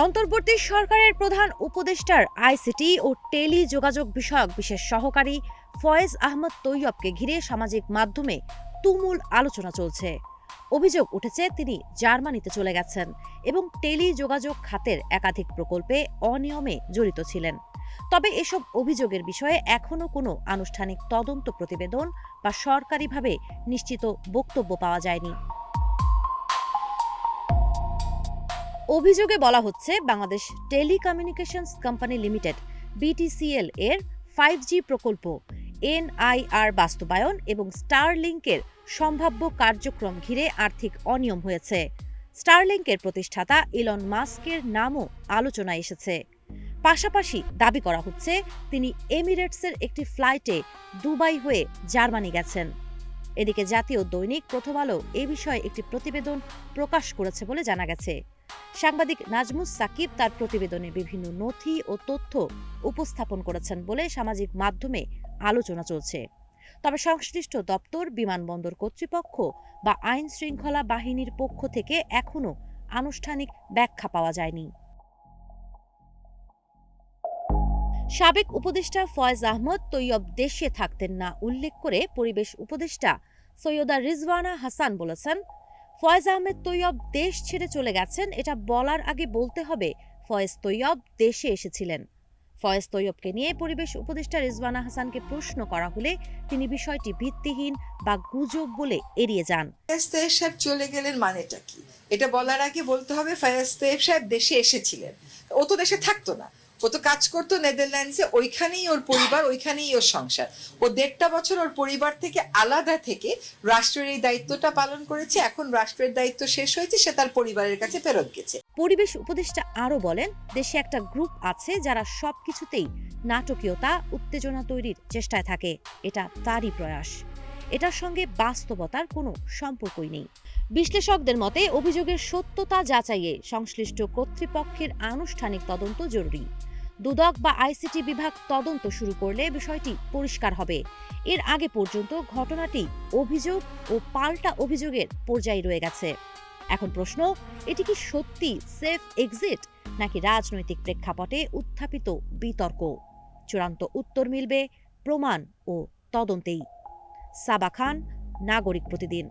অন্তর্বর্তী সরকারের প্রধান উপদেষ্টার আইসিটি ও টেলি যোগাযোগ বিষয়ক বিশেষ সহকারী ফয়েজ আহমদ তৈয়বকে ঘিরে সামাজিক মাধ্যমে তুমুল আলোচনা চলছে। অভিযোগ উঠেছে, তিনি জার্মানিতে চলে গেছেন এবং টেলি যোগাযোগ খাতের একাধিক প্রকল্পে অনিয়মে জড়িত ছিলেন। তবে এসব অভিযোগের বিষয়ে এখনও কোনো আনুষ্ঠানিক তদন্ত প্রতিবেদন বা সরকারিভাবে নিশ্চিত বক্তব্য পাওয়া যায়নি। অভিযোগে বলা হচ্ছে Bangladesh telecommunications company limited, BTCL এর ফাইভ জি প্রকল্প, এনআইআর বাস্তবায়ন এবং স্টারলিংকের সম্ভাব্য কার্যক্রম ঘিরে আর্থিক অনিয়ম হয়েছে। স্টারলিংকের প্রতিষ্ঠাতা ইলন মাস্কের নামও আলোচনায় এসেছে। পাশাপাশি দাবি করা হচ্ছে তিনি এমিরেটসের একটি ফ্লাইটে দুবাই হয়ে জার্মানি গেছেন। এদিকে জাতীয় দৈনিক প্রথম আলো এ বিষয়ে একটি প্রতিবেদন প্রকাশ করেছে বলে জানা গেছে। সাংবাদিক নাজমুস সাকিব তার প্রতিবেদনে বিভিন্ন নথি ও তথ্য উপস্থাপন করেছেন বলে সামাজিক মাধ্যমে আলোচনা চলছে। তবে সংশ্লিষ্ট দপ্তর, বিমানবন্দর কর্তৃপক্ষ বা আইন শৃঙ্খলা বাহিনীর পক্ষ থেকে এখনও আনুষ্ঠানিক ব্যাখ্যা পাওয়া যায়নি। সাবেক উপদেষ্টা ফয়েজ আহমদ তৈয়ব দেশে থাকতেন না উল্লেখ করে পরিবেশ উপদেষ্টা সৈয়দা রিজওয়ানা হাসান বলেছেন ফয়েজ আহমেদ তৈয়ব দেশ ছেড়ে চলে গেছেন, এটা বলার আগে বলতে হবে, ফয়েজ তৈয়ব দেশে এসেছিলেন। ফয়েজ তৈয়বকে নিয়ে পরিবেশ উপদেষ্টা রিজওয়ানা হাসানকে প্রশ্ন করা হলে তিনি বিষয়টি ভিত্তিহীন বা গুজব বলে এড়িয়ে যান। ফায়াজ সাহেব চলে গেলেন মানেটা কি? এটা বলার আগে বলতে হবে, ফয়েজ তায়েব সাহেব দেশে এসেছিলেন। ও তো দেশে থাকতো না। ও তো কাজ করতো নেদারল্যান্ডসে ওইখানেই ওর পরিবার, ওইখানেই ওর সংসার। ও দেড়টা বছর ওর পরিবার থেকে আলাদা থেকে রাষ্ট্রের এই দায়িত্বটা পালন করেছে, এখন রাষ্ট্রের দায়িত্ব শেষ হয়েছে, সে তার পরিবারের কাছে ফেরত গেছে। পরিবেশ উপদেষ্টা আরও বলেন, দেশে একটা গ্রুপ আছে যারা সবকিছুতেই নাটকীয়তা, উত্তেজনা তৈরির চেষ্টায় থাকে। এটা তারই প্রয়াস। এটার সঙ্গে বাস্তবতার কোনো সম্পর্কই নেই। বিশ্লেষকদের মতে, অভিযোগের সত্যতা যাচাইয়ে সংশ্লিষ্ট কর্তৃপক্ষের আনুষ্ঠানিক তদন্ত জরুরি। দুদক বা আইসিটি বিভাগ তদন্ত শুরু করলে বিষয়টি পরিষ্কার হবে। এর আগে পর্যন্ত ঘটনাটি অভিযোগ ও পাল্টা অভিযোগের পর্যায়ে রয়ে গেছে। এখন প্রশ্ন, এটি কি সত্যি সেফ এক্সিট নাকি রাজনৈতিক প্রেক্ষাপটে উত্থাপিত বিতর্ক? চূড়ান্ত উত্তর মিলবে প্রমাণ ও তদন্তেই। সাবা খান, নাগরিক প্রতিদিন।